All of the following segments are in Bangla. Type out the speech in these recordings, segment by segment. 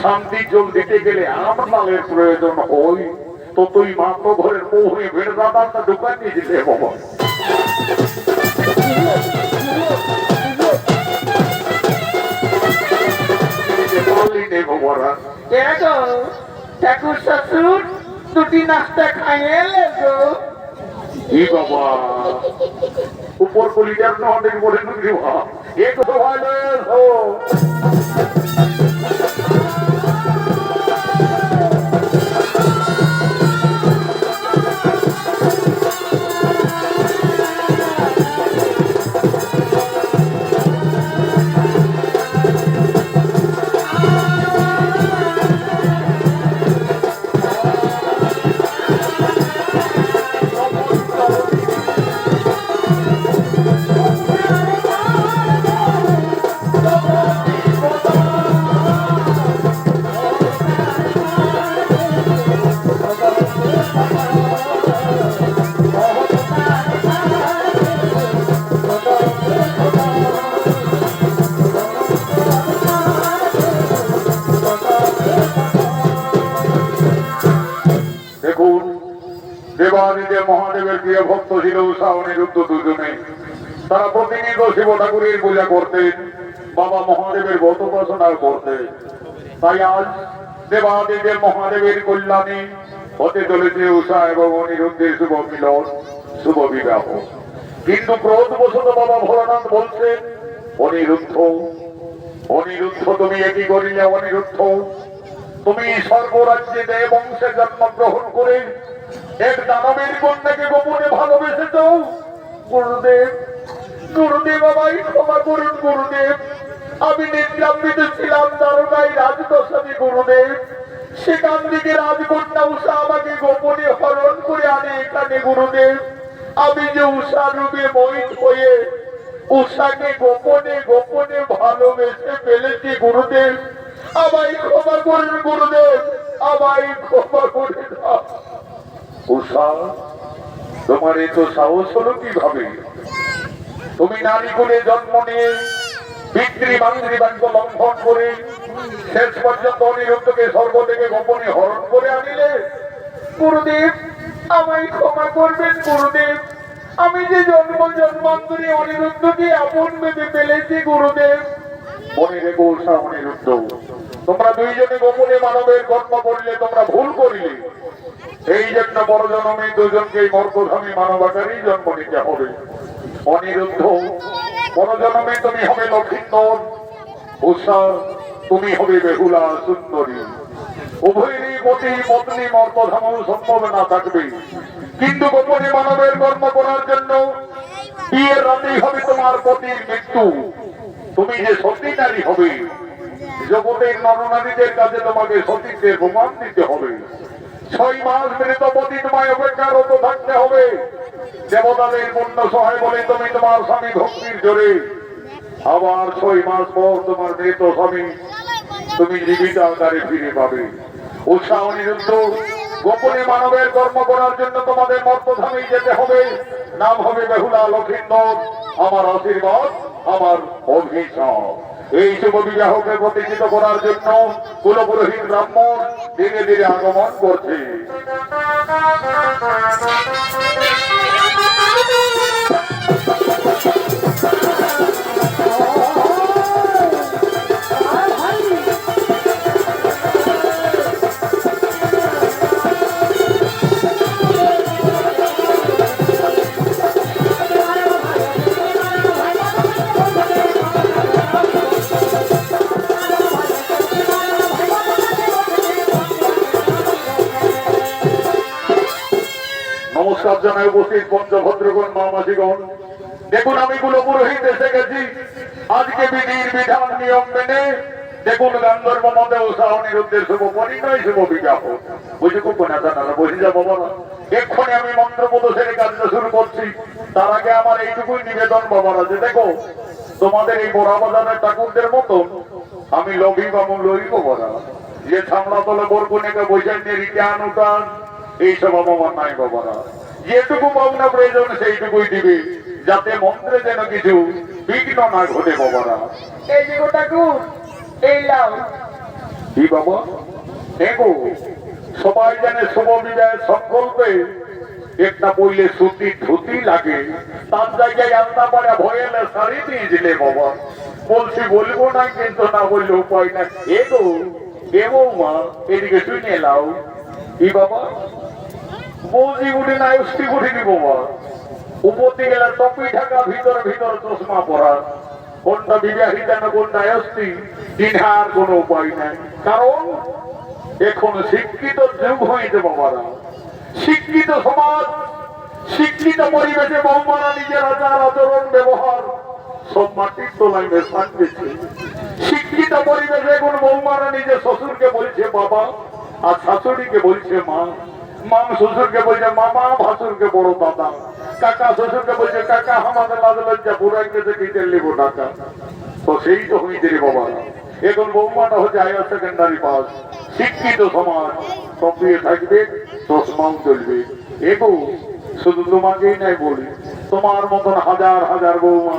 শান্তি জল দিতে গেলে আমনালের প্রয়োজন হয় তো তুই মাত্র ঘরের বউ হয়ে ভেড় দাদাটা দোকান নিয়ে দিলে বাবা পারলি নে বাবারা দেখো ঠাকুর শ্বশুর দুটি নাস্তা খাইয়ে এলে ই বাবা? উপর বলে নুকি এক ভালো মহাদেবের প্রিয় ভক্ত ছিল উষা অনিরুদ্ধ দুজনে। তারা প্রতিনিয়ত শিব ঠাকুরের পূজা করতেন বাবা মহাদেবের ব্রত উপাসনা করতেন তাই আজ দেবাদিদেব মহাদেবের কল্যাণে হতে চলেছে উষা এবং অনিরুদ্ধের শুভ মিলন, শুভ বিবাহ। কিন্তু ক্রোধ বসত বাবা ভোলানাথ বলছেন, অনিরুদ্ধ অনিরুদ্ধ তুমি একই করিলে, অনিরুদ্ধ? তুমি স্বর্গরাজ্যে দেব বংশে জন্মগ্রহণ করে এক দানবের কন্যাকে গোপনে ভালোবেসেছ গুরুদেব গুরুদেব আমায় ক্ষমা করুন, গুরুদেব। আমি নির্যাতিত ছিলাম দারোগাই রাজদশানী গুরুদেব। সেখান থেকে রাজকন্যা উষা আমাকে গোপনে হরণ করে আনে এখানে, গুরুদেব। আমি যে উষা রূপে মোহিত হয়ে উষাকে গোপনে গোপনে ভালোবেসে ফেলেছি, গুরুদেব। আমায় ক্ষমা করুন, গুরুদেব। আমায় ক্ষমা করে দাও। উষা তোমার এত সাহস হলো কীভাবে? তুমি নারী কোলে জন্ম নিয়ে পিতৃ মাতৃ বাক্য লঙ্ঘন করে শেষ পর্যন্ত অনিরুদ্ধকে স্বর্গ থেকে গোপনে হরণ করে আনিলে? গুরুদেব, আমায় ক্ষমা করবেন, গুরুদেব। আমি যে জন্ম জন্মান্তরে অনিরুদ্ধকে আপন ভেবে ফেলেছি, গুরুদেব। মনে রেখো উষা অনিরুদ্ধ। তোমরা দুইজনে গোপনে মানবের কর্ম করলে তোমরা ভুল করিলে। এই জন্য বড় জন্মে দুজনকে মর্কধামী মানব জন্ম নিতে হবে। অনিরুদ্ধ বড় জন্মে তুমি হবে লক্ষিন্দর উষা তুমি হবে বেহুলা, সুন্দরী। উভয়েরই পতি, পত্নী মর্কধাম সম্ভব না থাকবে। কিন্তু গোপনে মানবের কর্ম করার জন্য বিয়ের রাতেই হবে তোমার পতির মৃত্যু। তুমি যে সতী নারী হবে জগতের নরনারীদের কাছে তোমাকে সতীত্বের প্রমাণ দিতে হবে। ছয় মাস মৃতপতি তোমায় অপেক্ষারত থাকতে হবে। দেবতাদের পুণ্য সহায় বলে তুমি তোমার স্বামী ভক্তির জোরে আবার ছয় মাস পর তোমার মৃত স্বামী তুমি জীবিত আকারে ফিরে পাবে। উৎসাহ অনিরুদ্ধ গোপনে মানবের কর্ম করার জন্য তোমাদের মর্তধামেই যেতে হবে। নাম হবে বেহুলা লক্ষিন্দর, আমার আশীর্বাদ, আমার অভিশাপ। এই শুভ বিবাহকে প্রতিষ্ঠিত করার জন্য কুলপুরোহিত ব্রাহ্মণ ধীরে ধীরে আগমন করছে। জানাই উপস্থিত পঞ্চভদ্রগণ মামাজিগণ, দেখুন আমি গুলো পুরোহিত এসে গেছি আজকে বিধির বিধান, নিয়ম মেনে দেখুন গান্ধর্ব মধ্যে উৎসাহ নিরুদ্ধের শুভ পরিণয়, শুভ বিবাহ বুঝি খুব না জানারা বসে যাব বাবা এক্ষুনি আমি মন্ত্র প্রদর্শনের কাজটা শুরু করছি। তার আগে আমার এইটুকুই নিবেদন বাবার আছে। দেখো, তোমাদের এই বড়া বাজারের ঠাকুরদের মতো আমি লবি বাবু লইব বলা। যে ছামড়া তলে বরগুনেকে বৈশাখ নিয়ে রিটার্ন উঠান? এইসব অপমান নাই বাবারা। যেটুকু পাওনা প্রয়োজন সেইটুকুই দিবে। যাতে মন্ত্রে যেন কিছু বিঘ্ন না ঘটে বাবারা। এই যে এই লাও কি বাবা? দেখো সবাই জানে শুভ বিজয়ের সংকল্পে একটা বইলে সুতি ধুতি লাগে। তার জায়গায় আলতা পাড়া ভয়েলে শাড়ি দিয়ে দিলে বাবা। বলছি বলব না কিন্তু না বললে উপায় না এ গো মা এদিকে শুনে লাও কি বাবা? বৌদি উঠে না, উষ্টি উঠিনি বাবা উপর দিকে টপি ঢাকা, ভিতর ভিতর চশমা পরা। কোনটা বিবাহিতা না কোনটা অস্থি চিনহার কোনো উপায় নাই। কারণ এখন শিক্ষিত যুগ হয়েছে বাবারা। শিক্ষিত সমাজ, শিক্ষিত পরিবেশে বৌমারা নিজের আচার, আচরণ, ব্যবহার, সব মাটির তোলায় মেশান শিক্ষিত পরিবেশে এখন বৌমারা নিজের শ্বশুরকে বলছে বাবা, আর শাশুড়িকে বলছে মা। মাম শ্বশুরকে বলছে, মামা ভাসুরকে বড় দাদা কাকা শ্বশুরকে বলছে, কাকা আমাদের লাজ লজ্জা তো সেই তো হইতে বাবা। এখন বৌমাটা হচ্ছে হায়ার সেকেন্ডারি পাস শিক্ষিত সমাজ সক্রিয় থাকবে, চশমাও চলবে। এগো, শুধু তোমাকেই নাই বলি, তোমার মতন হাজার হাজার বৌমা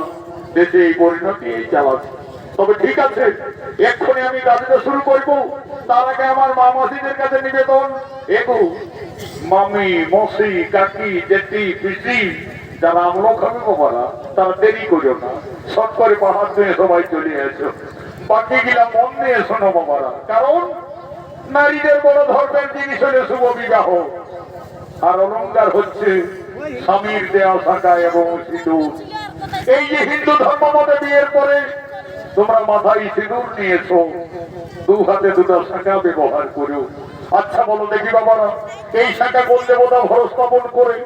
দেশে এই পরিণতি এই চালাচ্ছে। তবে ঠিক আছে, এক্ষুনি আমি কাজটা শুরু করব। তার আগে আমার মা মাসিদের কাছে নিবেদন। এগো মামি, মসি, কাকি, জেঠি, পিসি, যারা আমলো খাবে বাবারা, তারা দেরি করিও না। সব করে পাহাড় দিয়ে সবাই চলে এসো বাকি গিলা মন নিয়ে শোনো বাবারা। কারণ নারীদের বড় ধর্মের জিনিস হলে শুভ বিবাহ। আর অলঙ্কার হচ্ছে স্বামীর দেওয়া শাখা এবং সিঁদুর। এই যে হিন্দু ধর্ম মতে বিয়ের পরে তোমরা মাথায় সিঁদুর নিয়েছো। দু হাতে দুটো শাখা ব্যবহার করো আচ্ছা বলো দেখি বাবারা, এই শাখা কোন দেবতা ভর স্থাপন করে?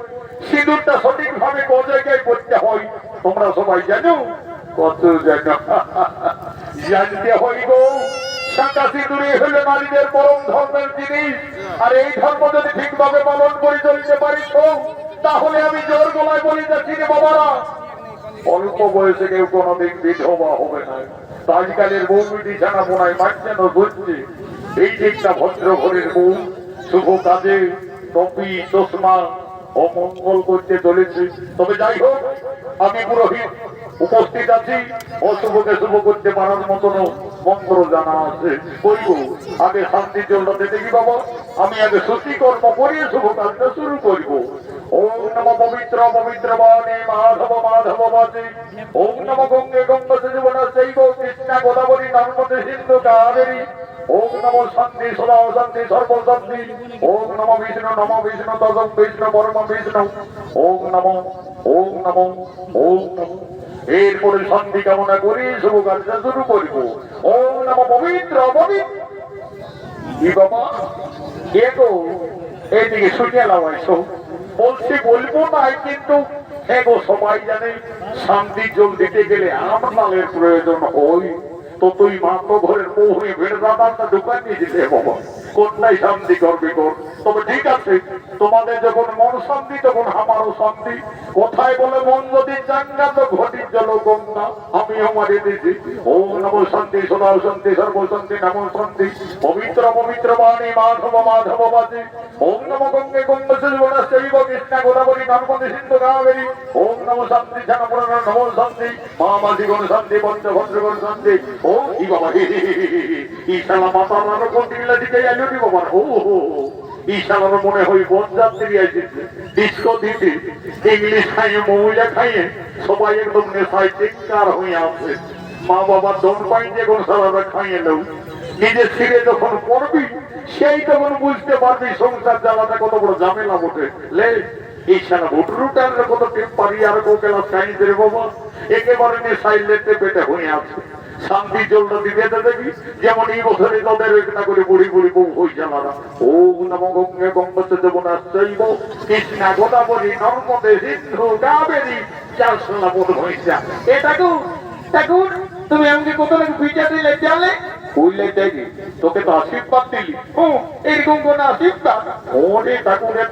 সিঁদুরটা সঠিক ভাবে কোন জায়গায় করতে হয়? তোমরা সবাই জানো? কত জায়গা। জানতে গো, শাখা হলে নারীদের পরম ধর্মের জিনিস। আর এই ধর্ম যদি ঠিকভাবে পালন করে চলতে পারিস তাহলে আমি জোর গলায় বলি যাচ্ছি বাবারা অল্প বয়সে কেউ কোনোদিন বিধবা হবে না। আজকালের বউ বিটি জানা বোনায় মাঝখানে বুঝছে এই যে একটা ভদ্র ঘরের বউ, শুভ কাজে, টপি, চশমা, অমঙ্গল করতে চলেছে। তবে যাই হোক, আমি পুরোহিত, উপস্থিত আছি। অশুভকে শুভ করতে পারার মতন মন্ত্র জানা আছে। বলব, আগে শান্তি চলতে দেখি বাবা? আমি আগে সত্যি কর্ম করিয়ে শুভ কাজটা শুরু করব। ওম নম পবিত্র পবিত্র বাণী মাধব মাধব বাজে ওম নম গঙ্গে, গঙ্গ জীবন শৈব কৃষ্ণা গোদাবরী নর্মদে সিন্ধু কাবেরী। ওম নম শান্তি সদা শান্তি সর্ব শান্তি ওম নম বিষ্ণু নম বিষ্ণু, তদম বিষ্ণু, পরম বিষ্ণু। ওম নম ওম নম ওম নম। এরপরে শান্তি কামনা করি শুভ কাজটা শুরু করব। ওম নম পবিত্র পবিত্র কি বাবা কে গো? এইদিকে শুনে লাগাইছো। বলছি, বলব না, কিন্তু এগো সবাই জানে, শান্তি জল দিতে গেলে আমলালের প্রয়োজন হয়। তো তুই মাত্র ঘরের বউ বেড়ে দাদা দোকান নিয়ে যেতে বাবা কোনটাই শান্তি করবে কোন? তবে ঠিক আছে, তোমাদের যখন মন শান্তি, তখন আমারও শান্তি। কোথায় বলে মন যদি চাঙ্গা, তো ঘটির জল গঙ্গা আমিও মারি দিয়েছি ওম নমো শান্তি, সদা শান্তি, সর্ব শান্তি, নমো শান্তি। পবিত্র পবিত্র বাণী মাধব মাধব বাজে। ওম নম গঙ্গে, গঙ্গ জীবন শৈব কৃষ্ণ গোদাবরী নর্মদে সিন্ধু কাবেরী। ওম নম শান্তি জন পুরাণ নমো শান্তি। মা মাঝি গণ শান্তি, পঞ্চ ভদ্র গণ শান্তি। ও ই বাবা। ঈশালা মাতা দিল্লা দিকে আইলো সারাটা ছিঁড়ে যখন পড়বি, সেই তখন বুঝতে পারবি সংসার জ্বালাটা কত বড় ঝামেলা বটে। লে, এই সারা ভুটরুটার কত টেম্পারি আর কোকেলা চাই বাবা, একেবারে নেশাই লেতে পেটে হয়ে আছে। শান্তি জল দিবে তো যেমন এই বছরে তাদের একটা করে বুড়ি বুড়ি বউ হই জ্বালারা ও নম গঙ্গে গঙ্গচ দেবনা শৈব কৃষ্ণা গোদাবরী নর্মদে সিন্ধু কাবেরী। চার সোনা বোধ হয়েছে। এ ঠাকুর তুমি আমাকে কত লাগে পিঠা দিলে দেখি। তোকে তো আশীর্বাদ দিলি। ও এরকম কোন আশীর্বাদ? ওরে ঠাকুরের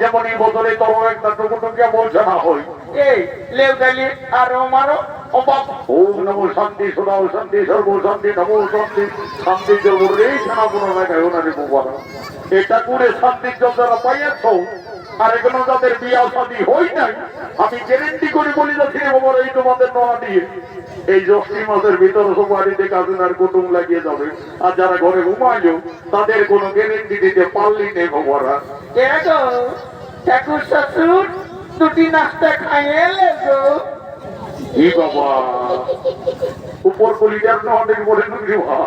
যেমন এই বছরে তোর একটা টুকুটুকিয়া বোঝানা হয়। এই লেউ গালি আর মারো ওম নমো শান্তি সদাও শান্তি সর্ব শান্তি নমো শান্তি। শান্তি জল রে সারা কোনো লাগায় ওনারে বাবা এটা করে শান্তির জল যারা পাইয়াছ আর এখনও যাদের বিয়া শাদী হই নাই আমি গ্যারেন্টি করে বলি যাচ্ছি রে এই তোমাদের নয়া দিয়ে। এই জ্যৈষ্ঠী মাসের ভিতরে সব বাড়িতে কাজুন আর কুটুম লাগিয়ে যাবে। আর যারা ঘরে ঘুমাইলো তাদের কোনো গ্যারেন্টি দিতে পারলি নেই বাবারা কে ঠাকুর শ্বশুর দুটি নাস্তা খাইয়ে এলে গো ই বাবা উপর কলিটার আমাদের বলে ভা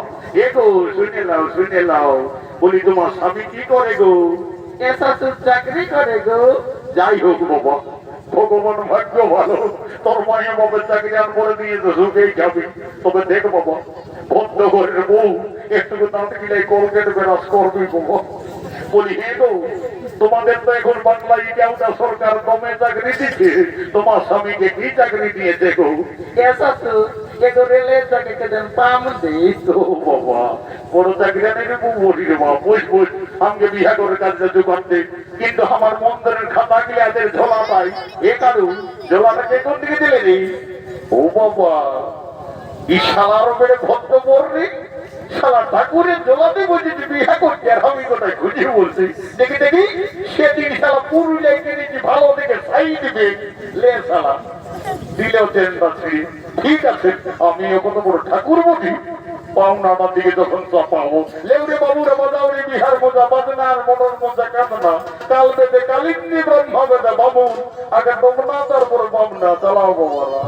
এ গো শুনে লাও শুনে লাও বলি তোমার স্বামী কি করে গো? কে শ্বশুর চাকরি করে গো। যাই হোক বাবা। ভগবান ভাগ্য ভালো। তোর মায়ের বাবার চাকরি আর করে দিয়ে তো সুখেই যাবি। তবে দেখ বাবা বন্ধ ঘরের বউ একটু দাঁত গিলাই কলকেট বেরাস করবি বাবা। তোমাদের তো এখন বাংলায় কেউটা সরকার দমে চাকরি দিচ্ছে। তোমার স্বামীকে কি চাকরি কিন্তু আমার মন্দিরের খাতা এদের ঝোলা পাই এ কারু ঝোলাটাকে কোন দিকে দিলে রে? ও বাবা ই শালার বেড়ে ভদ্র পড়লি ঠাকুরের ঝোলাতে বলছি আর আমি কোথায় খুঁজে বলছি? দেখি দেখি সেদিন শালা দেখে সাই দিবে। লে শালা, দিলেও ঠিক আছে আমি কত বড় ঠাকুর বুঝি পাওনা আমার দিকে যখন চাপাবো লেউরে বাবুরে বাজাও রে, বিহার মজা বাজনা আর মনর মজা কাঁদনা কাল বেদে কালিন্দি ব্রহ্ম বাবু। আগে তোমরা তারপরে বাবনা চালাও বাবারা।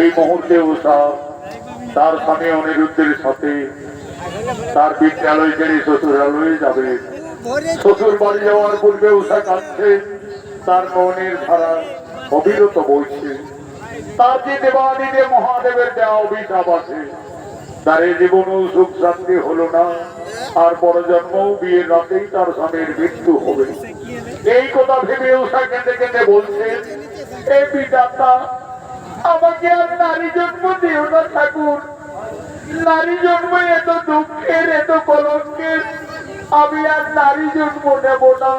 এই মুহূর্তে উষা তার স্বামী অনিরুদ্ধের সাথে তার বিদ্যালয় ছেড়ে শ্বশুরালয়ে যাবে। শ্বশুর বাড়ি যাওয়ার পূর্বে উষা কাঁদছে, তার মনের ধারা অবিরত বইছে। তার যে দেবাদিদে মহাদেবের দেওয়া অভিশাপ আছে। তার এই জীবনও সুখ শান্তি হলো না, আর পরজন্ম বিয়ে রাতেই তার স্বামীর মৃত্যু হবে। এই কথা ভেবে উষা কেঁদে কেঁদে বলছেন এই বিধাতা আমাকে আর নারী জন্ম দিও না ঠাকুর। নারী জন্ম এত দুঃখের, এত কলঙ্কের। আমি আর নারী জন্ম নেব না।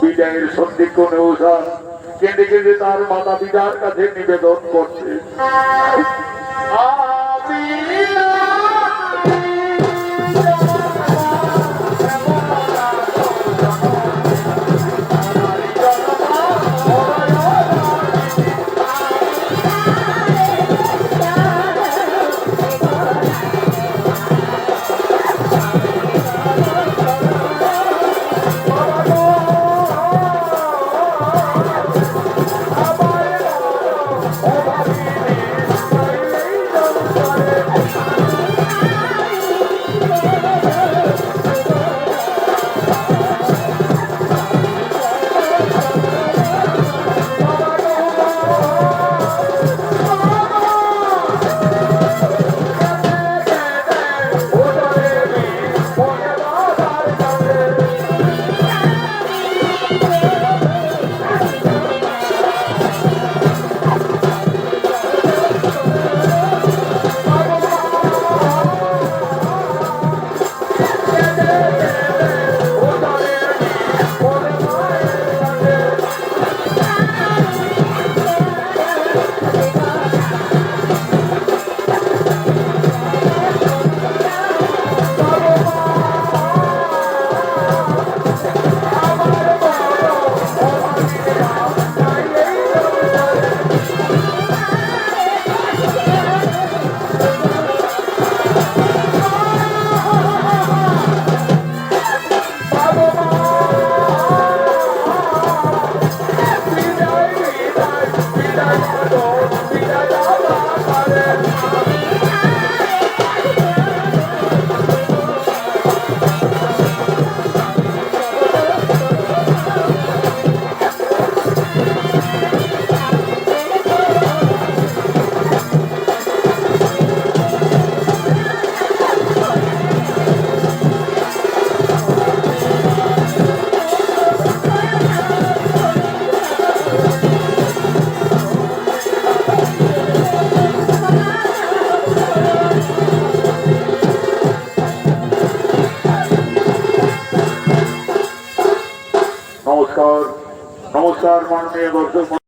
বিজয়ের সন্ধি কোনে ওষা কেঁদে কেঁদে তার মাতা পিতার কাছে নিবেদন করছে। আমি